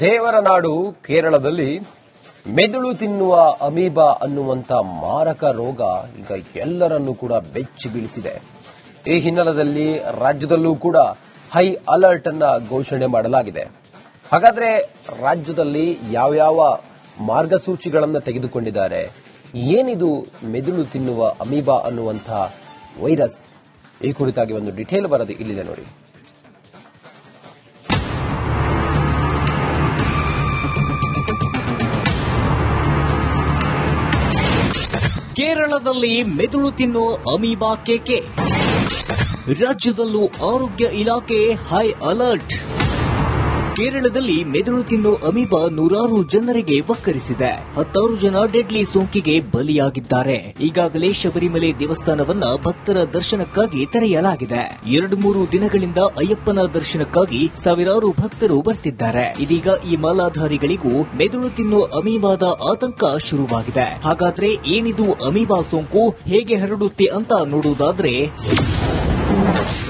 ದೇವರ ನಾಡು ಕೇರಳದಲ್ಲಿ ಮೆದುಳು ತಿನ್ನುವ ಅಮೀಬಾ ಅನ್ನುವಂತ ಮಾರಕ ರೋಗ ಈಗ ಎಲ್ಲರನ್ನೂ ಕೂಡ ಬೆಚ್ಚಿ ಬೀಳಿಸಿದೆ. ಈ ಹಿನ್ನೆಲೆಯಲ್ಲಿ ರಾಜ್ಯದಲ್ಲೂ ಕೂಡ ಹೈ ಅಲರ್ಟ್ ಅನ್ನ ಘೋಷಣೆ ಮಾಡಲಾಗಿದೆ. ಹಾಗಾದ್ರೆ ರಾಜ್ಯದಲ್ಲಿ ಯಾವ್ಯಾವ ಮಾರ್ಗಸೂಚಿಗಳನ್ನು ತೆಗೆದುಕೊಂಡಿದ್ದಾರೆ? ಏನಿದು ಮೆದುಳು ತಿನ್ನುವ ಅಮೀಬಾ ಅನ್ನುವಂಥ ವೈರಸ್? ಈ ಕುರಿತಾಗಿ ಒಂದು ಡಿಟೇಲ್ ವರದಿ ಇಲ್ಲಿದೆ ನೋಡಿ. ಕೇರಳದಲ್ಲಿ ಮೆದುಳು ತಿನ್ನೋ ಅಮೀಬಾ ಕೇಕೆ ರಾಜ್ಯದಲ್ಲೂ ಆರೋಗ್ಯ ಇಲಾಖೆ ಹೈ ಅಲರ್ಟ್. ಕೇರಳದಲ್ಲಿ ಮೆದುಳು ತಿನ್ನೋ ಅಮೀಬಾ ನೂರಾರು ಜನರಿಗೆ ವಕ್ಕರಿಸಿದೆ. ಹತ್ತಾರು ಜನ ಡೆಡ್ಲಿ ಸೋಂಕಿಗೆ ಬಲಿಯಾಗಿದ್ದಾರೆ. ಈಗಾಗಲೇ ಶಬರಿಮಲೆ ದೇವಸ್ಥಾನವನ್ನ ಭಕ್ತರ ದರ್ಶನಕ್ಕಾಗಿ ತೆರೆಯಲಾಗಿದೆ. ಎರಡು ಮೂರು ದಿನಗಳಿಂದ ಅಯ್ಯಪ್ಪನ ದರ್ಶನಕ್ಕಾಗಿ ಸಾವಿರಾರು ಭಕ್ತರು ಬರ್ತಿದ್ದಾರೆ. ಇದೀಗ ಈ ಮಾಲಾಧಾರಿಗಳಿಗೂ ಮೆದುಳು ತಿನ್ನೋ ಅಮೀಬಾದ ಆತಂಕ ಶುರುವಾಗಿದೆ. ಹಾಗಾದ್ರೆ ಏನಿದು ಅಮೀಬಾ ಸೋಂಕು? ಹೇಗೆ ಹರಡುತ್ತೆ ಅಂತ ನೋಡುವುದಾದ್ರೆ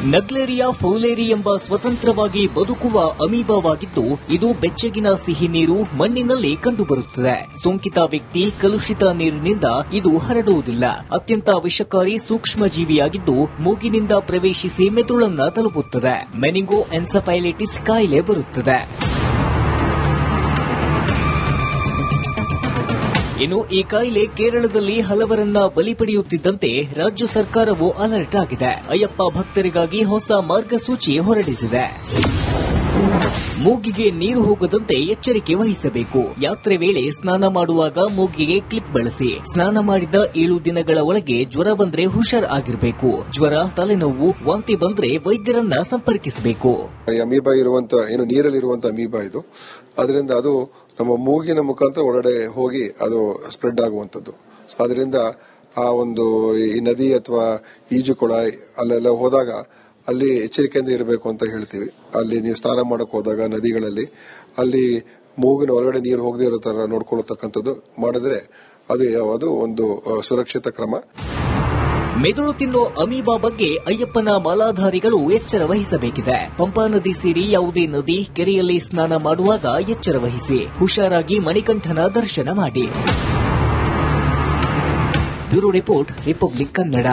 ನಗ್ಲೇರಿಯಾ ಫೌಲೇರಿ ಎಂಬ ಸ್ವತಂತ್ರವಾಗಿ ಬದುಕುವ ಅಮೀಬವಾಗಿದ್ದು, ಇದು ಬೆಚ್ಚಗಿನ ಸಿಹಿ ನೀರು ಮಣ್ಣಿನಲ್ಲಿ ಕಂಡುಬರುತ್ತದೆ. ಸೋಂಕಿತ ವ್ಯಕ್ತಿ ಕಲುಷಿತ ನೀರಿನಿಂದ ಇದು ಹರಡುವುದಿಲ್ಲ. ಅತ್ಯಂತ ವಿಷಕಾರಿ ಸೂಕ್ಷ್ಮ ಜೀವಿಯಾಗಿದ್ದು ಮೂಗಿನಿಂದ ಪ್ರವೇಶಿಸಿ ಮೆದುಳನ್ನ ತಲುಪುತ್ತದೆ. ಮೆನಿಂಗೋ ಎನ್ಸಫೈಲಿಟಿಸ್ ಕಾಯಿಲೆ ಬರುತ್ತದೆ. ಇನ್ನು ಈ ಕಾಯಿಲೆ ಕೇರಳದಲ್ಲಿ ಹಲವರನ್ನ ಬಲಿ ಪಡೆಯುತ್ತಿದ್ದಂತೆ ರಾಜ್ಯ ಸರ್ಕಾರವು ಅಲರ್ಟ್ ಆಗಿದೆ. ಅಯ್ಯಪ್ಪ ಭಕ್ತರಿಗಾಗಿ ಹೊಸ ಮಾರ್ಗಸೂಚಿ ಹೊರಡಿಸಿದೆ. ಮೂಗಿಗೆ ನೀರು ಹೋಗದಂತೆ ಎಚ್ಚರಿಕೆ ವಹಿಸಬೇಕು. ಯಾತ್ರೆ ವೇಳೆ ಸ್ನಾನ ಮಾಡುವಾಗ ಮೂಗಿಗೆ ಕ್ಲಿಪ್ ಬಳಸಿ. ಸ್ನಾನ ಮಾಡಿದ ಏಳು ದಿನಗಳ ಒಳಗೆ ಜ್ವರ ಬಂದ್ರೆ ಹುಷಾರ್ ಆಗಿರಬೇಕು. ಜ್ವರ, ತಲೆನೋವು, ವಾಂತಿ ಬಂದ್ರೆ ವೈದ್ಯರನ್ನ ಸಂಪರ್ಕಿಸಬೇಕು. ಅಮೀಬಾ ಇರುವಂತ, ಏನು ನೀರಲ್ಲಿ ಇರುವಂತ ಅಮೀಬಾ ಇದು. ಅದರಿಂದ ಅದು ನಮ್ಮ ಮೂಗಿನ ಮುಖಾಂತರ ಒಳಗಡೆ ಹೋಗಿ ಅದು ಸ್ಪ್ರೆಡ್ ಆಗುವಂತದ್ದು ಅದರಿಂದ ಆ ಒಂದು ಈ ನದಿ ಅಥವಾ ಈಜುಕೊಳ ಅಲ್ಲೆಲ್ಲ ಹೋದಾಗ ಅಲ್ಲಿ ಎಚ್ಚರಿಕೆಯಿಂದ ಇರಬೇಕು ಅಂತ ಹೇಳ್ತೀವಿ. ಅಲ್ಲಿ ನೀವು ಸ್ನಾನ ಮಾಡಕ್ ಹೋದಾಗ ನದಿಗಳಲ್ಲಿ, ಅಲ್ಲಿ ಮೂಗಿನ ಒಳಗಡೆ ನೀರು ಹೋಗದೆ ಇರೋ ತರ ನೋಡ್ಕೊಳ್ಳತಕ್ಕಂಥದ್ದು ಮಾಡಿದ್ರೆ ಅದು ಯಾವುದು ಒಂದು ಸುರಕ್ಷಿತ ಕ್ರಮ. ಮೆದುಳು ತಿನ್ನುವ ಅಮೀಬಾ ಬಗ್ಗೆ ಅಯ್ಯಪ್ಪನ ಮಾಲಾಧಾರಿಗಳು ಎಚ್ಚರ ವಹಿಸಬೇಕಿದೆ. ಪಂಪಾ ನದಿ ಸೇರಿ ಯಾವುದೇ ನದಿ, ಕೆರೆಯಲ್ಲಿ ಸ್ನಾನ ಮಾಡುವಾಗ ಎಚ್ಚರ ವಹಿಸಿ. ಹುಷಾರಾಗಿ ಮಣಿಕಂಠನ ದರ್ಶನ ಮಾಡಿ. Bureau report, Republic Kannada.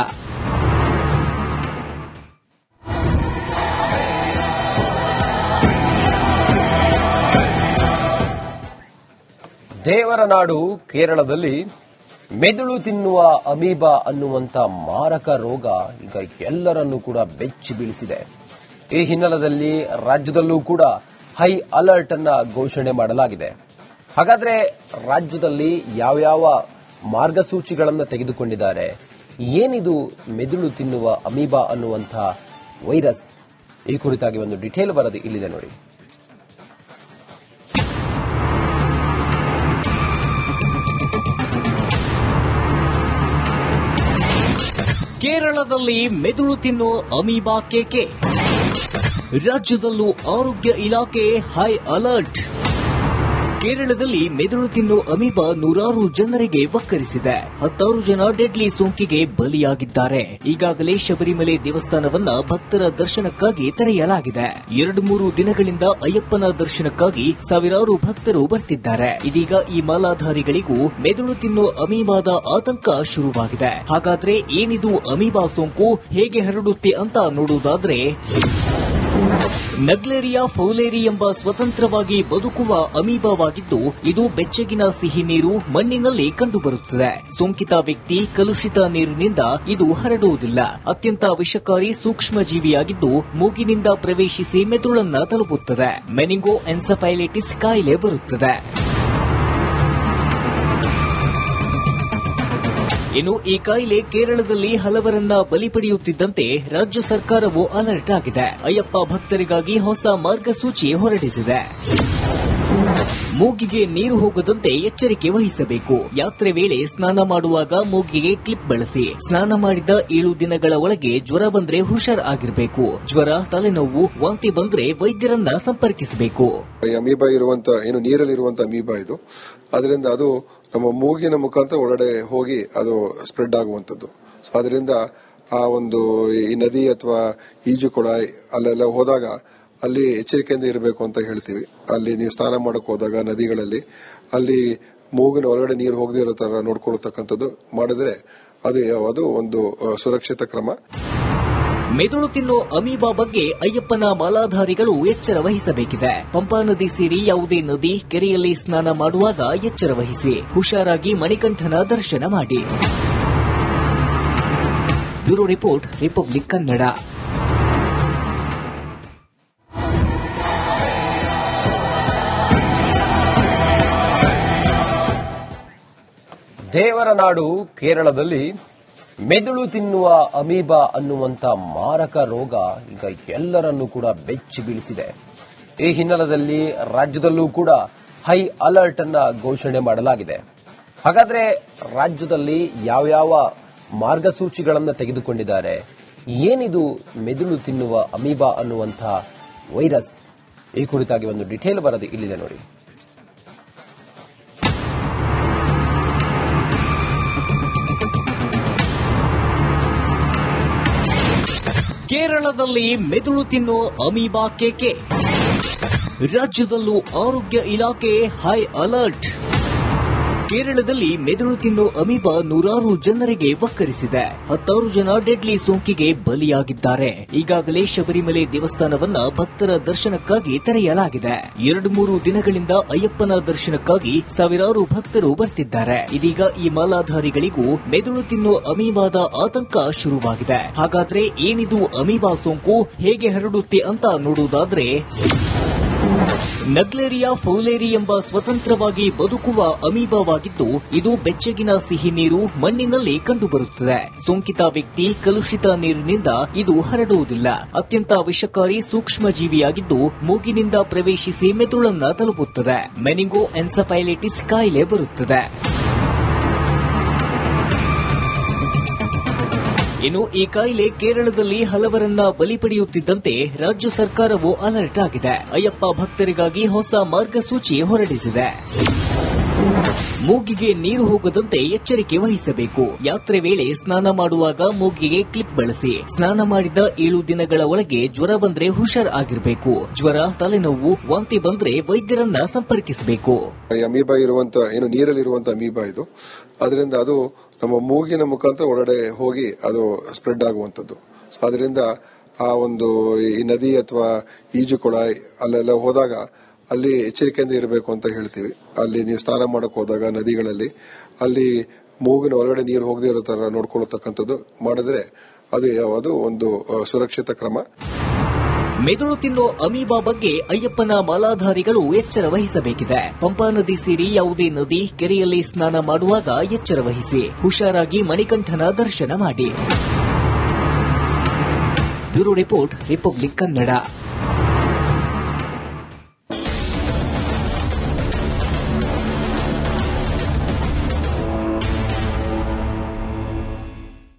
ದೇವರ ನಾಡು ಕೇರಳದಲ್ಲಿ ಮೆದುಳು ತಿನ್ನುವ ಅಮೀಬಾ ಅನ್ನುವಂಥ ಮಾರಕ ರೋಗ ಈಗ ಎಲ್ಲರನ್ನೂ ಕೂಡ ಬೆಚ್ಚಿ ಬೀಳಿಸಿದೆ. ಈ ಹಿನ್ನೆಲೆಯಲ್ಲಿ ರಾಜ್ಯದಲ್ಲೂ ಕೂಡ ಹೈ ಅಲರ್ಟ್ ಅನ್ನ ಘೋಷಣೆ ಮಾಡಲಾಗಿದೆ. ಹಾಗಾದ್ರೆ ರಾಜ್ಯದಲ್ಲಿ ಯಾವ್ಯಾವ ಮಾರ್ಗಸೂಚಿಗಳನ್ನು ತೆಗೆದುಕೊಂಡಿದ್ದಾರೆ? ಏನಿದು ಮೆದುಳು ತಿನ್ನುವ ಅಮೀಬಾ ಅನ್ನುವಂಥ ವೈರಸ್? ಈ ಕುರಿತಾಗಿ ಒಂದು ಡಿಟೇಲ್ ವರದಿ ಇಲ್ಲಿದೆ ನೋಡಿ. ಕೇರಳದಲ್ಲಿ ಮೆದುಳು ತಿನ್ನೋ ಅಮೀಬಾ ಕೇಕೆ ರಾಜ್ಯದಲ್ಲೂ ಆರೋಗ್ಯ ಇಲಾಖೆ ಹೈ ಅಲರ್ಟ್. ಕೇರಳದಲ್ಲಿ ಮೆದುಳು ತಿನ್ನೋ ಅಮೀಬಾ ನೂರಾರು ಜನರಿಗೆ ವಕ್ಕರಿಸಿದೆ. ಹತ್ತಾರು ಜನ ಡೆಡ್ಲಿ ಸೋಂಕಿಗೆ ಬಲಿಯಾಗಿದ್ದಾರೆ. ಈಗಾಗಲೇ ಶಬರಿಮಲೆ ದೇವಸ್ಥಾನವನ್ನ ಭಕ್ತರ ದರ್ಶನಕ್ಕಾಗಿ ತೆರೆಯಲಾಗಿದೆ. ಎರಡು ಮೂರು ದಿನಗಳಿಂದ ಅಯ್ಯಪ್ಪನ ದರ್ಶನಕ್ಕಾಗಿ ಸಾವಿರಾರು ಭಕ್ತರು ಬರ್ತಿದ್ದಾರೆ. ಇದೀಗ ಈ ಮಾಲಾಧಾರಿಗಳಿಗೂ ಮೆದುಳು ತಿನ್ನೋ ಅಮೀಬಾದ ಆತಂಕ ಶುರುವಾಗಿದೆ. ಹಾಗಾದ್ರೆ ಏನಿದು ಅಮೀಬಾ ಸೋಂಕು? ಹೇಗೆ ಹರಡುತ್ತೆ ಅಂತ ನೋಡುವುದಾದ್ರೆ ನಗ್ಲೇರಿಯಾ ಫೌಲೇರಿ ಎಂಬ ಸ್ವತಂತ್ರವಾಗಿ ಬದುಕುವ ಅಮೀಬವಾಗಿದ್ದು, ಇದು ಬೆಚ್ಚಗಿನ ಸಿಹಿ ನೀರು ಮಣ್ಣಿನಲ್ಲಿ ಕಂಡುಬರುತ್ತದೆ. ಸೋಂಕಿತ ವ್ಯಕ್ತಿ ಕಲುಷಿತ ನೀರಿನಿಂದ ಇದು ಹರಡುವುದಿಲ್ಲ. ಅತ್ಯಂತ ವಿಷಕಾರಿ ಸೂಕ್ಷ್ಮ ಜೀವಿಯಾಗಿದ್ದು ಮೂಗಿನಿಂದ ಪ್ರವೇಶಿಸಿ ಮೆದುಳನ್ನ ತಲುಪುತ್ತದೆ. ಮೆನಿಂಗೋ ಎನ್ಸಫೈಲಿಟಿಸ್ ಕಾಯಿಲೆ ಬರುತ್ತದೆ. ಇನ್ನು ಈ ಕಾಯಿಲೆ ಕೇರಳದಲ್ಲಿ ಹಲವರನ್ನ ಬಲಿ ಪಡೆಯುತ್ತಿದ್ದಂತೆ ರಾಜ್ಯ ಸರ್ಕಾರವು ಅಲರ್ಟ್ ಆಗಿದೆ. ಅಯ್ಯಪ್ಪ ಭಕ್ತರಿಗಾಗಿ ಹೊಸ ಮಾರ್ಗಸೂಚಿ ಹೊರಡಿಸಿದೆ. ಮೂಗಿಗೆ ನೀರು ಹೋಗದಂತೆ ಎಚ್ಚರಿಕೆ ವಹಿಸಬೇಕು. ಯಾತ್ರೆ ವೇಳೆ ಸ್ನಾನ ಮಾಡುವಾಗ ಮೂಗಿಗೆ ಕ್ಲಿಪ್ ಬಳಸಿ. ಸ್ನಾನ ಮಾಡಿದ ಏಳು ದಿನಗಳ ಒಳಗೆ ಜ್ವರ ಬಂದ್ರೆ ಹುಷಾರ್ ಆಗಿರಬೇಕು ಜ್ವರ, ತಲೆನೋವು, ವಾಂತಿ ಬಂದ್ರೆ ವೈದ್ಯರನ್ನ ಸಂಪರ್ಕಿಸಬೇಕು. ಅಮೀಬಾ ಇರುವಂತ, ಏನು ನೀರಲ್ಲಿ ಇರುವಂತ ಅಮೀಬಾ ಇದು. ಅದರಿಂದ ಅದು ನಮ್ಮ ಮೂಗಿನ ಮುಖಾಂತರ ಒಳಗಡೆ ಹೋಗಿ ಅದು ಸ್ಪ್ರೆಡ್ ಆಗುವಂತದ್ದು ಅದರಿಂದ ಆ ಒಂದು ಈ ನದಿ ಅಥವಾ ಈಜುಕೊಳ ಅಲ್ಲೆಲ್ಲ ಹೋದಾಗ ಅಲ್ಲಿ ಎಚ್ಚರಿಕೆಯಿಂದ ಇರಬೇಕು ಅಂತ ಹೇಳ್ತೀವಿ. ಅಲ್ಲಿ ನೀವು ಸ್ನಾನ ಮಾಡಕ್ಕೆ ಹೋದಾಗ ನದಿಗಳಲ್ಲಿ, ಅಲ್ಲಿ ಮೂಗಿನ ಹೊರಗಡೆ ನೀರು ಹೋಗದೇ ಇರೋ ತರ ನೋಡ್ಕೊಳ್ತಕ್ಕಂಥದ್ದು ಮಾಡಿದ್ರೆ ಅದು ಅದು ಒಂದು ಸುರಕ್ಷಿತ ಕ್ರಮ. ಮೆದುಳು ತಿನ್ನೋ ಅಮೀಬಾ ಬಗ್ಗೆ ಅಯ್ಯಪ್ಪನ ಮಾಲಾಧಾರಿಗಳು ಎಚ್ಚರ ವಹಿಸಬೇಕಿದೆ. ಪಂಪಾ ನದಿ ಸೇರಿ ಯಾವುದೇ ನದಿ ಕೆರೆಯಲ್ಲಿ ಸ್ನಾನ ಮಾಡುವಾಗ ಎಚ್ಚರ ವಹಿಸಿ. ಹುಷಾರಾಗಿ ಮಣಿಕಂಠನ ದರ್ಶನ ಮಾಡಿ. Bureau report, Republic Kannada. ದೇವರ ನಾಡು ಕೇರಳದಲ್ಲಿ ಮೆದುಳು ತಿನ್ನುವ ಅಮೀಬಾ ಅನ್ನುವಂತ ಮಾರಕ ರೋಗ ಈಗ ಎಲ್ಲರನ್ನೂ ಕೂಡ ಬೆಚ್ಚಿ ಬೀಳಿಸಿದೆ. ಈ ಹಿನ್ನೆಲೆಯಲ್ಲಿ ರಾಜ್ಯದಲ್ಲೂ ಕೂಡ ಹೈ ಅಲರ್ಟ್ ಅನ್ನ ಘೋಷಣೆ ಮಾಡಲಾಗಿದೆ. ಹಾಗಾದ್ರೆ ರಾಜ್ಯದಲ್ಲಿ ಯಾವ್ಯಾವ ಮಾರ್ಗಸೂಚಿಗಳನ್ನು ತೆಗೆದುಕೊಂಡಿದ್ದಾರೆ? ಏನಿದು ಮೆದುಳು ತಿನ್ನುವ ಅಮೀಬಾ ಅನ್ನುವಂತಹ ವೈರಸ್? ಈ ಕುರಿತಾಗಿ ಒಂದು ಡಿಟೇಲ್ ವರದಿ ಇಲ್ಲಿದೆ ನೋಡಿ. ಕೇರಳದಲ್ಲಿ ಮೆದುಳು ತಿನ್ನೋ ಅಮೀಬಾ ಕೇಕೆ ರಾಜ್ಯದಲ್ಲೂ ಆರೋಗ್ಯ ಇಲಾಖೆ ಹೈ ಅಲರ್ಟ್. ಕೇರಳದಲ್ಲಿ ಮೆದುಳು ತಿನ್ನೋ ಅಮೀಬಾ ನೂರಾರು ಜನರಿಗೆ ವಕ್ಕರಿಸಿದೆ. ಹತ್ತಾರು ಜನ ಡೆಡ್ಲಿ ಸೋಂಕಿಗೆ ಬಲಿಯಾಗಿದ್ದಾರೆ. ಈಗಾಗಲೇ ಶಬರಿಮಲೆ ದೇವಸ್ಥಾನವನ್ನ ಭಕ್ತರ ದರ್ಶನಕ್ಕಾಗಿ ತೆರೆಯಲಾಗಿದೆ. ಎರಡು ಮೂರು ದಿನಗಳಿಂದ ಅಯ್ಯಪ್ಪನ ದರ್ಶನಕ್ಕಾಗಿ ಸಾವಿರಾರು ಭಕ್ತರು ಬರ್ತಿದ್ದಾರೆ. ಇದೀಗ ಈ ಮಾಲಾಧಾರಿಗಳಿಗೂ ಮೆದುಳು ತಿನ್ನೋ ಅಮೀಬಾದ ಆತಂಕ ಶುರುವಾಗಿದೆ. ಹಾಗಾದ್ರೆ ಏನಿದು ಅಮೀಬಾ ಸೋಂಕು? ಹೇಗೆ ಹರಡುತ್ತೆ ಅಂತ ನೋಡುವುದಾದ್ರೆ ನಗ್ಲೇರಿಯಾ ಫೌಲೇರಿ ಎಂಬ ಸ್ವತಂತ್ರವಾಗಿ ಬದುಕುವ ಅಮೀಬವಾಗಿದ್ದು, ಇದು ಬೆಚ್ಚಗಿನ ಸಿಹಿ ನೀರು ಮಣ್ಣಿನಲ್ಲಿ ಕಂಡುಬರುತ್ತದೆ. ಸೋಂಕಿತ ವ್ಯಕ್ತಿ ಕಲುಷಿತ ನೀರಿನಿಂದ ಇದು ಹರಡುವುದಿಲ್ಲ. ಅತ್ಯಂತ ವಿಷಕಾರಿ ಸೂಕ್ಷ್ಮ ಜೀವಿಯಾಗಿದ್ದು ಮೂಗಿನಿಂದ ಪ್ರವೇಶಿಸಿ ಮೆದುಳನ್ನ ತಲುಪುತ್ತದೆ. ಮೆನಿಂಗೋ ಎನ್ಸಫೈಲಿಟಿಸ್ ಕಾಯಿಲೆ ಬರುತ್ತದೆ. ಇನ್ನು ಈ ಕಾಯಿಲೆ ಕೇರಳದಲ್ಲಿ ಹಲವರನ್ನ ಬಲಿ ಪಡೆಯುತ್ತಿದ್ದಂತೆ ರಾಜ್ಯ ಸರ್ಕಾರವು ಅಲರ್ಟ್ ಆಗಿದೆ. ಅಯ್ಯಪ್ಪ ಭಕ್ತರಿಗಾಗಿ ಹೊಸ ಮಾರ್ಗಸೂಚಿ ಹೊರಡಿಸಿದೆ. ಮೂಗಿಗೆ ನೀರು ಹೋಗದಂತೆ ಎಚ್ಚರಿಕೆ ವಹಿಸಬೇಕು. ಯಾತ್ರೆ ವೇಳೆ ಸ್ನಾನ ಮಾಡುವಾಗ ಮೂಗಿಗೆ ಕ್ಲಿಪ್ ಬಳಸಿ. ಸ್ನಾನ ಮಾಡಿದ ಏಳು ದಿನಗಳ ಒಳಗೆ ಜ್ವರ ಬಂದ್ರೆ ಹುಷಾರ್ ಆಗಿರಬೇಕು. ಜ್ವರ, ತಲೆನೋವು, ವಾಂತಿ ಬಂದ್ರೆ ವೈದ್ಯರನ್ನ ಸಂಪರ್ಕಿಸಬೇಕು. ಅಮೀಬಾ ಇರುವಂತ, ಏನು ನೀರಲ್ಲಿರುವಂತ ಅಮೀಬಾ ಇದು. ಅದರಿಂದ ಅದು ನಮ್ಮ ಮೂಗಿನ ಮುಖಾಂತರ ಒಳಗಡೆ ಹೋಗಿ ಅದು ಸ್ಪ್ರೆಡ್ ಆಗುವಂತದ್ದು ಅದರಿಂದ ಆ ಒಂದು ಈ ನದಿ ಅಥವಾ ಈಜು ಕೊಳ ಅಲ್ಲೆಲ್ಲ ಹೋದಾಗ ಅಲ್ಲಿ ಎಚ್ಚರಿಕೆಯಿಂದ ಇರಬೇಕು ಅಂತ ಹೇಳ್ತೀವಿ. ಅಲ್ಲಿ ನೀವು ಸ್ನಾನ ಮಾಡಕ್ ಹೋದಾಗ ನದಿಗಳಲ್ಲಿ, ಅಲ್ಲಿ ಮೂಗಿನ ಹೊರಗಡೆ ನೀರು ಹೋಗದೇ ಇರೋ ತರ ನೋಡ್ಕೊಳ್ತಕ್ಕಂಥದ್ದು ಮಾಡಿದ್ರೆ ಅದು ಯಾವುದು ಒಂದು ಸುರಕ್ಷಿತ ಕ್ರಮ. ಮೆದುಳು ತಿನ್ನೋ ಅಮೀಬಾ ಬಗ್ಗೆ ಅಯ್ಯಪ್ಪನ ಮಾಲಾಧಾರಿಗಳು ಎಚ್ಚರ ವಹಿಸಬೇಕಿದೆ. ಪಂಪಾ ನದಿ ಸೇರಿ ಯಾವುದೇ ನದಿ, ಕೆರೆಯಲ್ಲಿ ಸ್ನಾನ ಮಾಡುವಾಗ ಎಚ್ಚರ ವಹಿಸಿ. ಹುಷಾರಾಗಿ ಮಣಿಕಂಠನ ದರ್ಶನ ಮಾಡಿ. Bureau report, Republic Kannada.